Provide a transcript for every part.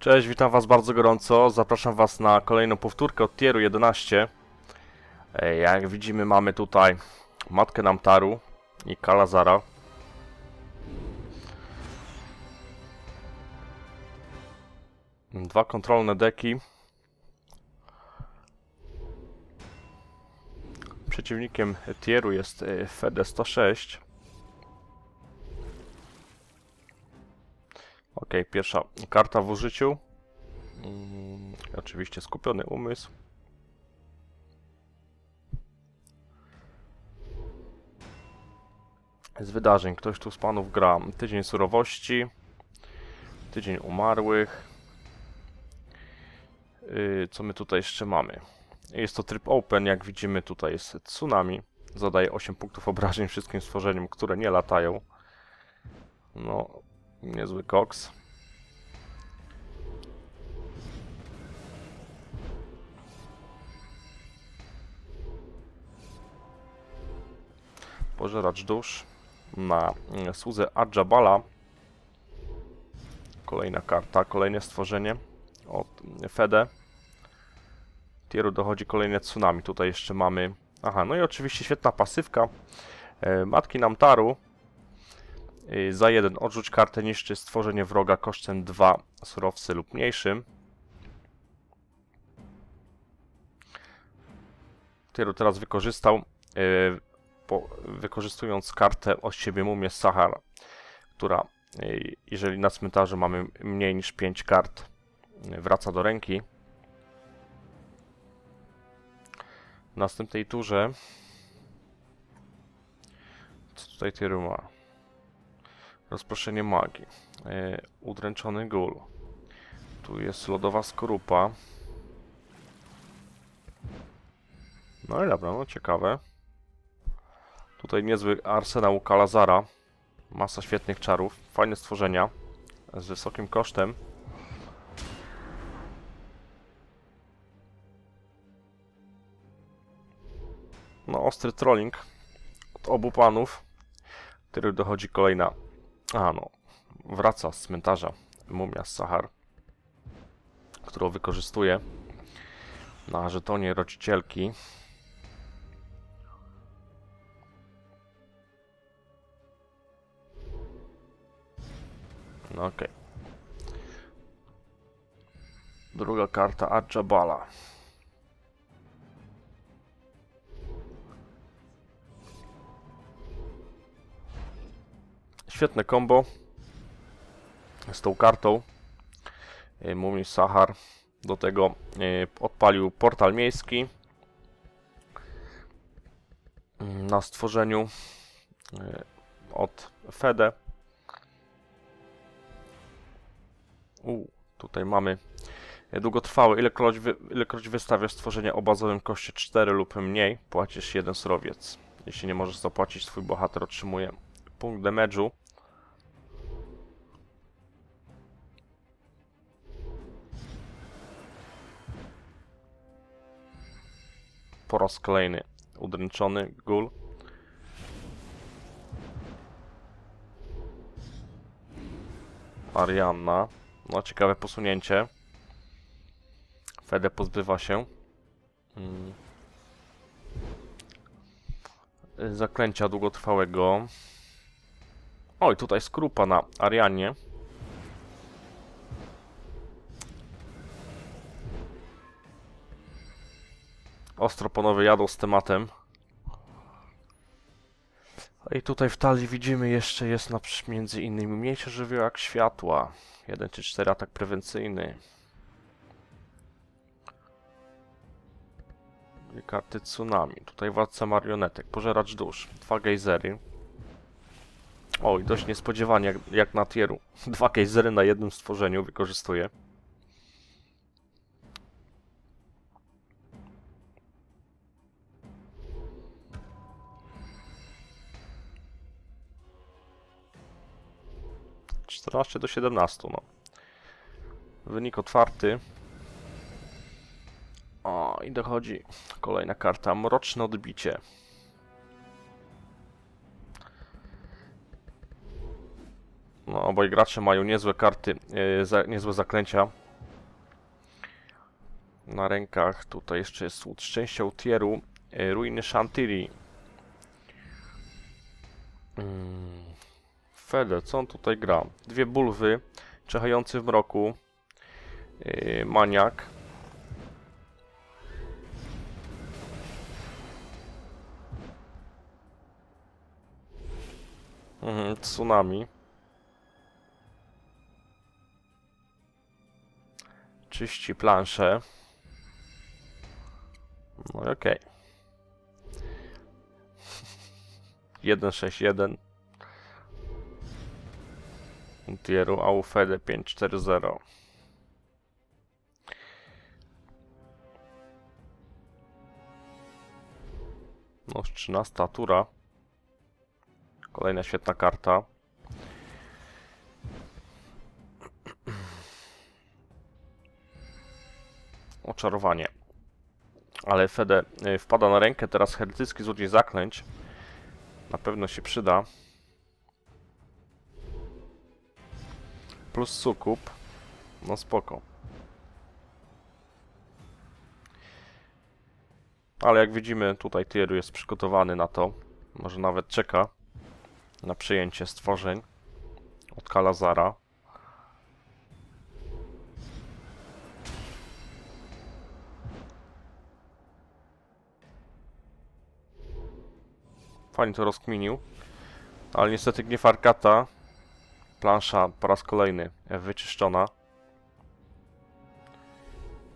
Cześć, witam was bardzo gorąco. Zapraszam was na kolejną powtórkę od tieru 11. E, Jak widzimy mamy tutaj Matkę Namtaru i Kalazara. Dwa kontrolne deki. Przeciwnikiem tieru jest e, Fede 106. Ok, pierwsza karta w użyciu. Mm, oczywiście skupiony umysł. Z wydarzeń ktoś tu z panów gra Tydzień Surowości, Tydzień Umarłych. Yy, co my tutaj jeszcze mamy? Jest to tryb open, jak widzimy tutaj jest tsunami. Zadaje 8 punktów obrażeń wszystkim stworzeniom, które nie latają. No, niezły koks. Pożeracz dusz na słudze Adjabala. Kolejna karta, kolejne stworzenie od Fede. Tieru dochodzi kolejne tsunami. Tutaj jeszcze mamy... Aha, no i oczywiście świetna pasywka e, Matki Namtaru. E, za jeden odrzuć kartę, niszczy stworzenie wroga kosztem 2 surowcy lub mniejszym. Tieru teraz wykorzystał e, po, wykorzystując kartę od siebie Mumię Sahara, która y, jeżeli na cmentarzu mamy mniej niż 5 kart, y, wraca do ręki. W następnej turze co tutaj Tyru ma? Rozproszenie magii. Yy, udręczony gul. Tu jest lodowa skorupa. No i dobra, no ciekawe. Tutaj niezły arsenał Kalazara. Masa świetnych czarów. Fajne stworzenia. Z wysokim kosztem. No, ostry trolling od obu panów, który dochodzi kolejna. A no, wraca z cmentarza mumia z Sahar, którą wykorzystuje na żetonie rodzicielki. No okej. Druga karta Adjabala. Świetne combo z tą kartą. Y, Mumi Sahar. Do tego y, odpalił portal miejski mm, na stworzeniu y, od Fede. U, tutaj mamy długotrwałe. Ilekroć, wy, ilekroć wystawiasz stworzenie o bazowym koszcie 4 lub mniej, płacisz jeden surowiec. Jeśli nie możesz zapłacić, twój bohater otrzymuje punkt damage'u. Po raz kolejny udręczony gul. Arianna. No, ciekawe posunięcie. Fede pozbywa się. Mm. Zaklęcia długotrwałego. Oj, tutaj skrupa na Arianie. Ostro panowie jadą z tematem. I tutaj w talii widzimy jeszcze jest na, między innymi mniejszy żywioł jak światła. Jeden czy 4 atak prewencyjny. I karty tsunami. Tutaj władca marionetek. Pożeracz dusz. Dwa gejzery. Oj, dość niespodziewanie jak, jak na tieru. Dwa gejzery na jednym stworzeniu wykorzystuję. 14 do 17, no. Wynik otwarty. O, i dochodzi kolejna karta. Mroczne odbicie. No, obaj gracze mają niezłe karty, yy, za, niezłe zaklęcia. Na rękach tutaj jeszcze jest Łód Szczęścia Utieru, yy, e, Ruiny Chantilly. Yy. Hmm. Fede, co on tutaj gra? Dwie bulwy, czechający w mroku. Yy, maniak. Mhm, tsunami. Czyści planszę. No okej. 161 Untieru Aufede 540 No, 13 tura. Kolejna świetna karta. Oczarowanie. Ale Fede y, wpada na rękę teraz heretycki złodziej zaklęć. Na pewno się przyda. Plus sukup. No spoko. Ale jak widzimy, tutaj Tieru jest przygotowany na to. Może nawet czeka na przyjęcie stworzeń od Kalazara. Fajnie to rozkminił. Ale niestety gniew Arkata. Plansza po raz kolejny wyczyszczona.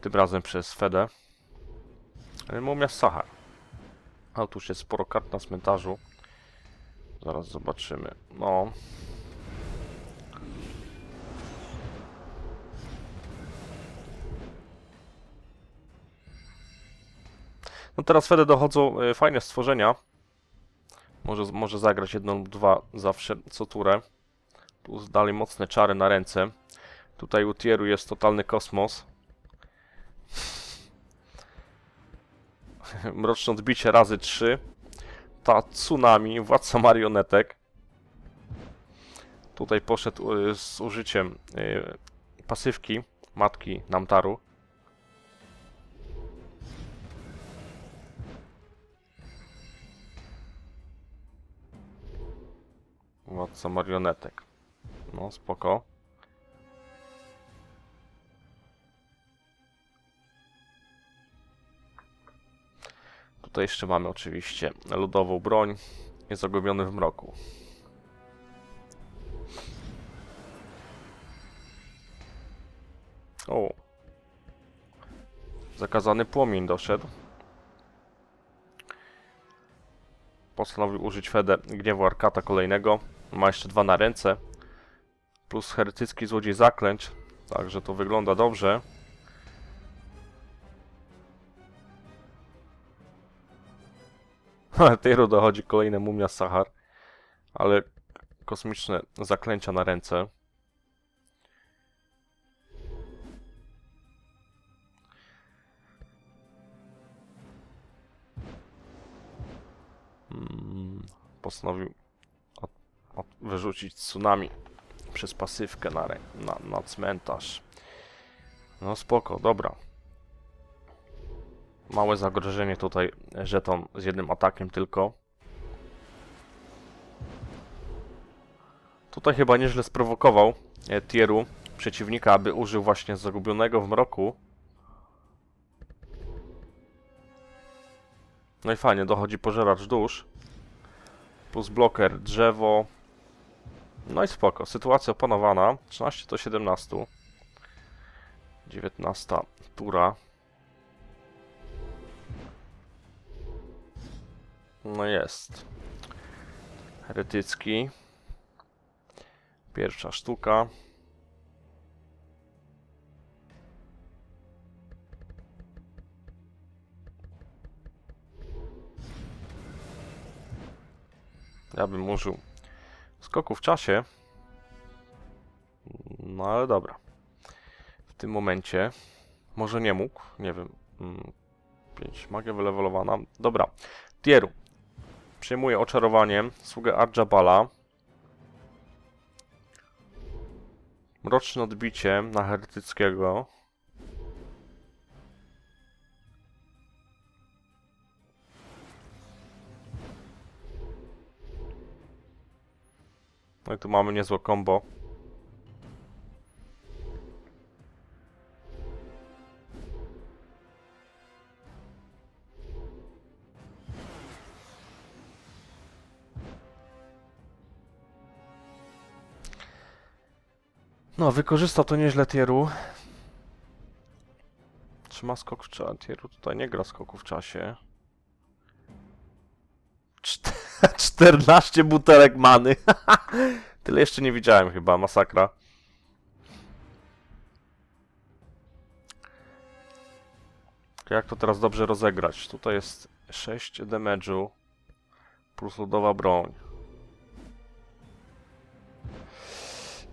Tym razem przez Fedę. Mumia Sahar. A tu jest sporo kart na cmentarzu. Zaraz zobaczymy. No. No teraz Fede dochodzą y, fajne stworzenia. Może, może zagrać jedną lub dwa zawsze co turę. Plus mocne czary na ręce. Tutaj u Tieru jest totalny kosmos. Mroczne odbicie razy 3. Ta tsunami, władca marionetek. Tutaj poszedł y, z użyciem y, pasywki matki Namtaru. Władca marionetek. No, spoko. Tutaj jeszcze mamy oczywiście lodową broń. Jest zagubiony w mroku. O. Zakazany płomień doszedł. Postanowił użyć Fede gniewu Arkata kolejnego. Ma jeszcze dwa na ręce. Plus heretycki złodziej zaklęć. Także to wygląda dobrze. Tyru dochodzi kolejne mumia Sahar. Ale kosmiczne zaklęcia na ręce. Mm, postanowił wyrzucić tsunami przez pasywkę na, na, na cmentarz. No spoko, dobra. Małe zagrożenie tutaj, żeton z jednym atakiem tylko. Tutaj chyba nieźle sprowokował e, Tieru przeciwnika, aby użył właśnie zagubionego w mroku. No i fajnie, dochodzi pożeracz dusz. Plus bloker, drzewo. No i spoko, sytuacja opanowana. 13 do 17. 19 tura. No jest. Heretycki. Pierwsza sztuka. Ja bym użył skoku w czasie. No ale dobra. W tym momencie może nie mógł, nie wiem. 5 mm, magia wylewelowana. Dobra. Tieru. Przyjmuje oczarowanie. Sługę Arjabala. Mroczne odbicie na heretyckiego. No i tu mamy niezłe combo. No, wykorzystał to nieźle Tieru. Trzyma skok w czasie. Tieru tutaj nie gra skoku w czasie. Czte- 14 butelek many. Tyle jeszcze nie widziałem chyba, masakra. Jak to teraz dobrze rozegrać? Tutaj jest 6 damage'u plus lodowa broń.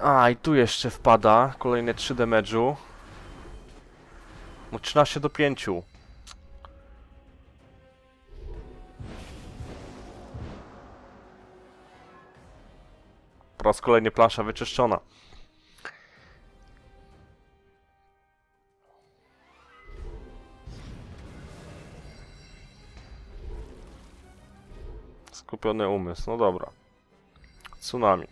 A, i tu jeszcze wpada kolejne 3 damage'u. No 13 do 5. Po raz kolejny plansza wyczyszczona. Skupiony umysł, no dobra. Tsunami.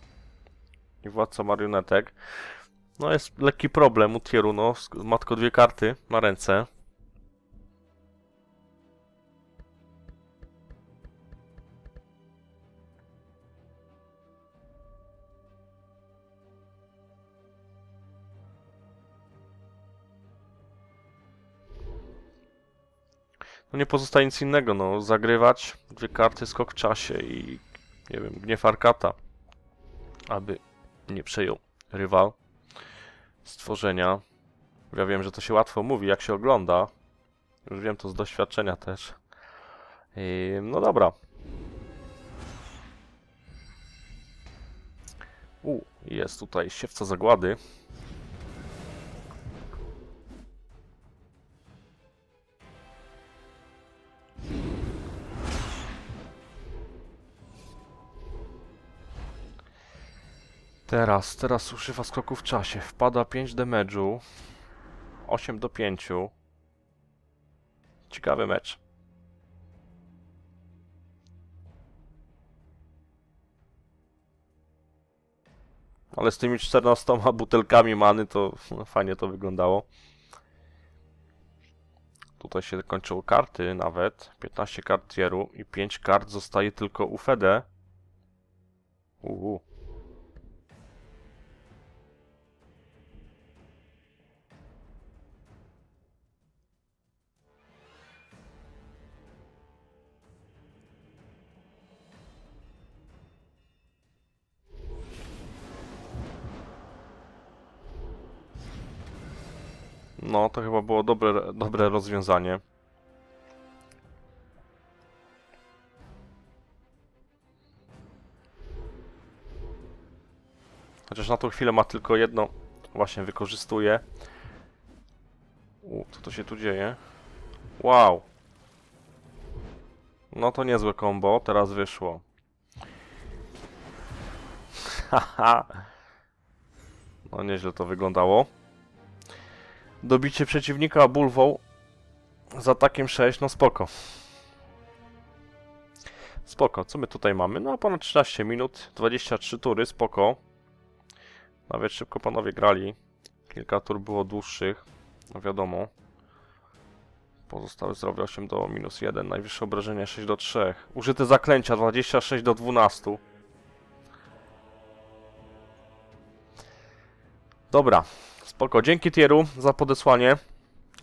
I władca marionetek. No jest lekki problem u Tieru, no. sk- Ma tylko dwie karty na ręce. No nie pozostaje nic innego, no. Zagrywać dwie karty, skok w czasie i nie wiem, gniew Arkata. Aby nie przejął rywal stworzenia. Ja wiem, że to się łatwo mówi, jak się ogląda. Już wiem to z doświadczenia też. I, no dobra. U, jest tutaj siewca zagłady. Teraz, teraz używa skoku w czasie. Wpada 5 damage'u. 8 do 5. Ciekawy mecz. Ale z tymi 14 butelkami many to no, fajnie to wyglądało. Tutaj się kończą karty nawet. 15 kart tieru i 5 kart zostaje tylko u Fede. Uuu. No, to chyba było dobre, dobre rozwiązanie. Chociaż na tą chwilę ma tylko jedno. Właśnie wykorzystuje. U, co to się tu dzieje? Wow. No to niezłe combo, teraz wyszło. Haha. no nieźle to wyglądało. Dobicie przeciwnika bulwą z atakiem 6, no spoko. Spoko, co my tutaj mamy? No ponad 13 minut, 23 tury, spoko. Nawet szybko panowie grali. Kilka tur było dłuższych, no wiadomo. Pozostałe zdrowie 8 do minus 1, najwyższe obrażenia 6 do 3. Użyte zaklęcia 26 do 12. Dobra, Spoko, dzięki Tieru za podesłanie.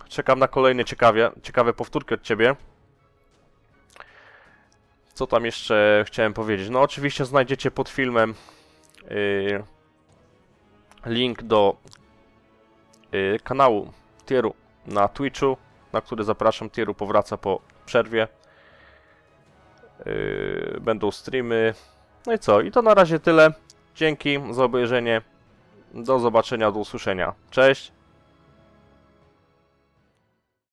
Czekam na kolejne ciekawie, ciekawe powtórki od Ciebie. Co tam jeszcze chciałem powiedzieć? No oczywiście znajdziecie pod filmem yy, link do yy, kanału Tieru na Twitchu, na który zapraszam. Tieru powraca po przerwie. Yy, będą streamy. No i co? I to na razie tyle. Dzięki za obejrzenie. Do zobaczenia, do usłyszenia. Cześć!